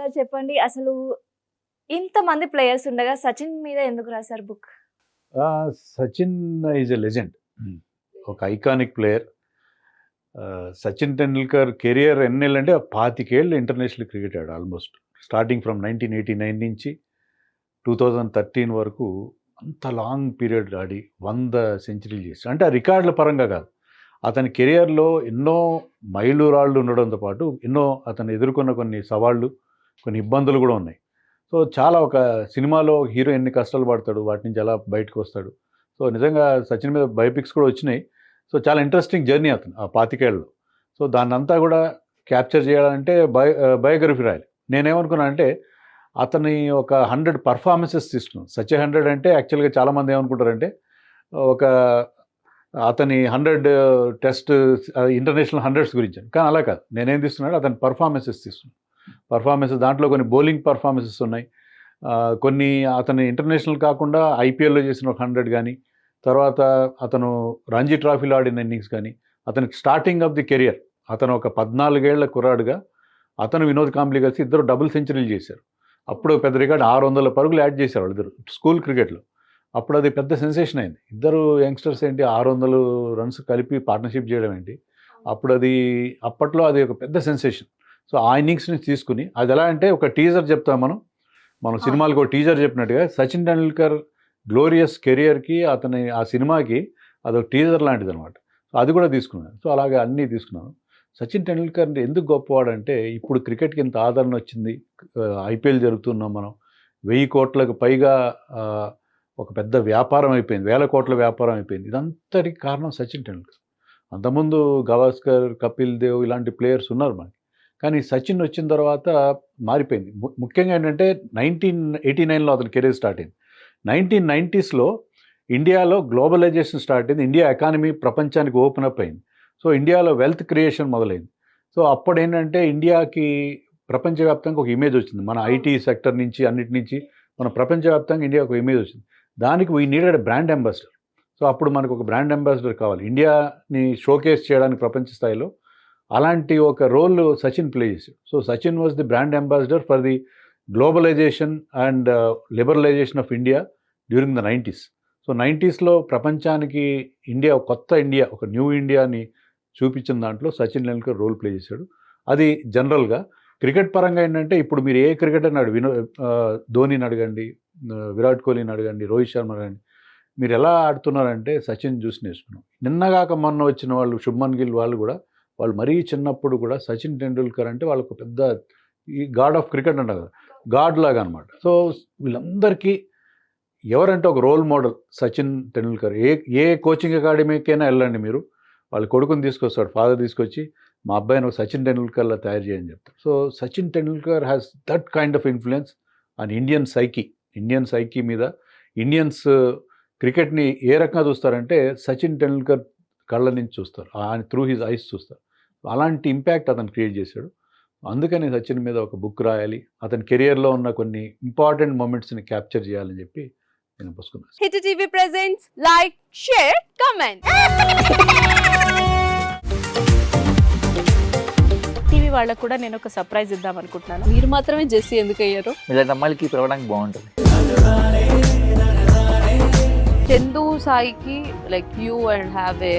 Sir చెప్పండి అసలు ఇంతమంది ప్లేయర్స్ ఉండగా సచిన్ మీద ఎందుకు రాశారు book? Sachin is a legend. ఒక iconic player. Sachin Tendulkar career ఎన్నేళ్ళు అంటే పాతికేళ్ళు ఇంటర్నేషనల్ క్రికెట్ ఆడు almost. Starting from nineteen eighty nine నుంచి టూ థౌజండ్ థర్టీన్ వరకు అంత లాంగ్ పీరియడ్ ఆడి వంద సెంచరీలు చేసి అంటే ఆ రికార్డుల పరంగా కాదు. అతని కెరియర్లో ఎన్నో మైలురాళ్ళు ఉండడంతో పాటు ఎన్నో అతను ఎదుర్కొన్న కొన్ని సవాళ్ళు కొన్ని ఇబ్బందులు కూడా ఉన్నాయి. సో చాలా ఒక సినిమాలో హీరో ఎన్ని కష్టాలు పడతాడు వాటి నుంచి ఎలా బయటకు వస్తాడు. సో నిజంగా సచిన్ మీద బయోపిక్స్ కూడా వచ్చినాయి. సో చాలా ఇంట్రెస్టింగ్ జర్నీ అతను ఆ పాతికేళ్ళలో సో దాన్ని అంతా కూడా క్యాప్చర్ చేయాలంటే బయో బయోగ్రఫీ రాయాలి. నేనేమనుకున్నా అంటే అతని ఒక హండ్రెడ్ పర్ఫార్మెన్సెస్ తీసుకున్నాను సచిన్ హండ్రెడ్ అంటే యాక్చువల్గా చాలామంది ఏమనుకుంటారంటే ఒక అతని హండ్రెడ్ టెస్ట్ ఇంటర్నేషనల్ హండ్రెడ్స్ గురించి. కానీ అలా కాదు. నేనేం తీసుకున్నాడు అతని పర్ఫార్మెన్సెస్ తీసుకున్నాను పర్ఫార్మెన్సెస్ దాంట్లో కొన్ని బౌలింగ్ పర్ఫార్మెన్సెస్ ఉన్నాయి. కొన్ని అతని ఇంటర్నేషనల్ కాకుండా ఐపీఎల్లో చేసిన ఒక హండ్రెడ్ కానీ తర్వాత అతను రంజీ ట్రాఫీలో ఆడిన ఇన్నింగ్స్ కానీ అతనికి స్టార్టింగ్ ఆఫ్ ది కెరియర్ అతను ఒక పద్నాలుగేళ్ళ కుర్రాడుగా అతను వినోద్ కాంబ్లీ కలిసి ఇద్దరు డబుల్ సెంచరీలు చేశారు. అప్పుడు పెద్ద రికార్డ్ ఆరు వందల పరుగులు యాడ్ చేశారు వాళ్ళిద్దరు స్కూల్ క్రికెట్లో అప్పుడు అది పెద్ద సెన్సేషన్ అయింది. ఇద్దరు యంగ్స్టర్స్ ఏంటి ఆరు వందలు రన్స్ కలిపి పార్ట్నర్షిప్ చేయడం ఏంటి అప్పుడు అది అప్పట్లో అది ఒక పెద్ద సెన్సేషన్ సో ఆ ఇన్నింగ్స్ని తీసుకుని అది ఎలా అంటే ఒక టీజర్ చెప్తాం మనం. మనం సినిమాలకు ఒక టీజర్ చెప్పినట్టుగా సచిన్ టెండూల్కర్ గ్లోరియస్ కెరియర్కి అతని ఆ సినిమాకి అదొక టీజర్ లాంటిది అనమాట సో అది కూడా తీసుకున్నాను. సో అలాగే అన్నీ తీసుకున్నాను. సచిన్ టెండూల్కర్ ఎందుకు గొప్పవాడంటే ఇప్పుడు క్రికెట్కి ఇంత ఆదరణ వచ్చింది. ఐపీఎల్ జరుగుతున్నాం మనం. వెయ్యి కోట్లకు పైగా ఒక పెద్ద వ్యాపారం అయిపోయింది. వేల కోట్ల వ్యాపారం అయిపోయింది. ఇదంతటికి కారణం సచిన్ టెండూల్కర్. అంతకుముందు గవాస్కర్ కపిల్ దేవ్ ఇలాంటి ప్లేయర్స్ ఉన్నారు మనకి. కానీ సచిన్ వచ్చిన తర్వాత మారిపోయింది. ముఖ్యంగా ఏంటంటే నైన్టీన్ ఎయిటీ నైన్లో అతని కెరీర్ స్టార్ట్ అయింది. నైన్టీన్ నైంటీస్లో ఇండియాలో గ్లోబలైజేషన్ స్టార్ట్ అయింది. ఇండియా ఎకానమీ ప్రపంచానికి ఓపెన్ అప్ అయింది. సో ఇండియాలో వెల్త్ క్రియేషన్ మొదలైంది. సో అప్పుడు ఏంటంటే ఇండియాకి ప్రపంచవ్యాప్తంగా ఒక ఇమేజ్ వచ్చింది. మన ఐటీ సెక్టర్ నుంచి అన్నిటి నుంచి మన ప్రపంచవ్యాప్తంగా ఇండియా ఒక ఇమేజ్ వచ్చింది. దానికి we needed brand ambassador. So అప్పుడు మనకు ఒక బ్రాండ్ అంబాసిడర్ కావాలి. ఇండియాని షోకేస్ చేయడానికి ప్రపంచ స్థాయిలో అలాంటి ఒక రోల్ సచిన్ ప్లే చేశాడు. So Sachin was the brand ambassador for the globalisation and liberalisation of India during the nineties so నైంటీస్లో ప్రపంచానికి ఇండియా కొత్త ఇండియా ఒక న్యూ ఇండియాని చూపించిన దాంట్లో సచిన్ టెండూల్కర్ రోల్ ప్లే చేశాడు. అది జనరల్గా క్రికెట్ పరంగా ఏంటంటే ఇప్పుడు మీరు ఏ క్రికెటర్ నాడు వినో ధోనిని అడగండి విరాట్ కోహ్లీని అడగండి రోహిత్ శర్మ అడగండి మీరు ఎలా ఆడుతున్నారంటే సచిన్ చూసి నేర్చుకున్నాం. నిన్నగాక మొన్న వచ్చిన వాళ్ళు శుభ్మన్ గిల్ వాళ్ళు కూడా వాళ్ళు మరీ చిన్నప్పుడు కూడా సచిన్ టెండూల్కర్ అంటే వాళ్ళకు పెద్ద ఈ గాడ్ ఆఫ్ క్రికెట్ అంటారు కదా గాడ్ లాగా అనమాట సో వీళ్ళందరికీ ఎవరంటే ఒక రోల్ మోడల్ సచిన్ టెండూల్కర్. ఏ ఏ కోచింగ్ అకాడమీకైనా వెళ్ళండి మీరు. వాళ్ళ కొడుకుని తీసుకొస్తాడు ఫాదర్ తీసుకొచ్చి మా అబ్బాయిని ఒక సచిన్ టెండూల్కర్లా తయారు చేయని చెప్తారు so Sachin Tendulkar has that kind of influence on Indian psyche Indian psyche మీద ఇండియన్స్ క్రికెట్ని uh, ఏ రకంగా చూస్తారంటే సచిన్ టెండూల్కర్ కళ్ళ నుంచి చూస్తారు. ఆయన త్రూ హిజ్ ఐస్ చూస్తారు. అలాంటి ఇంపాక్ట్ అతను క్రియేట్ చేశాడు. అందుకని సచిన్ మీద ఒక బుక్ రాయాలి అతని కెరియర్లో ఉన్న కొన్ని ఇంపార్టెంట్ మూమెంట్స్ని క్యాప్చర్ చేయాలని చెప్పి నేను పుసుకున్నాను hit TV presents like share comment. TV వాళ్ళకు కూడా నేను ఒక సర్ప్రైజ్ ఇద్దాం అనుకుంటున్నాను. మీరు మాత్రమే జెస్సీ ఎందుకు అయ్యారు ఇలాంటి అమ్మాయిలకి పిలవడానికి బాగుంటుంది. చందు సాయికి like you and have a